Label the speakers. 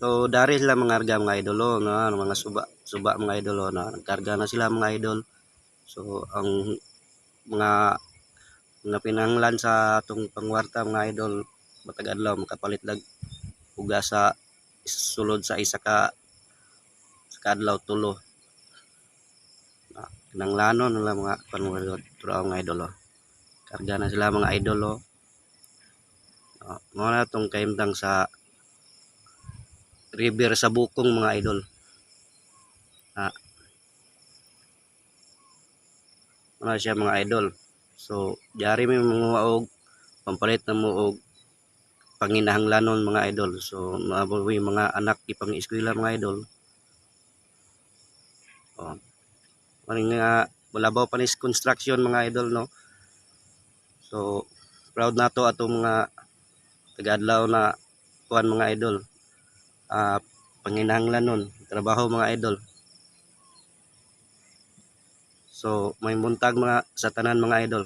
Speaker 1: So dari sila mangarga mga idol oh, no, ano, mga suba suba mga idol oh, no, nagkarga na sila mga idol. So ang mga mga pinanglan sa atong pangwarta mga idol matag adlaw makapalit lag uga sa sulod sa isa ka sa kadlaw tulo. Na, Kinanglanon nila mga panwarta mga idol oh. Karga na sila mga idol oh. Uh, mga na itong kaimtang sa river sa bukong mga idol. Ah. Ano siya mga idol. So, diari may mga og pampalit na mo og panginahanglanon mga idol. So, maaboy mga anak ipang eskwela mga idol. Oh. Maring nga wala pa ni construction mga idol no. So, proud na to ato mga tagadlaw na kuan mga idol ah panginahanglan nun. Trabaho mga idol. So may muntag mga sa tanan mga idol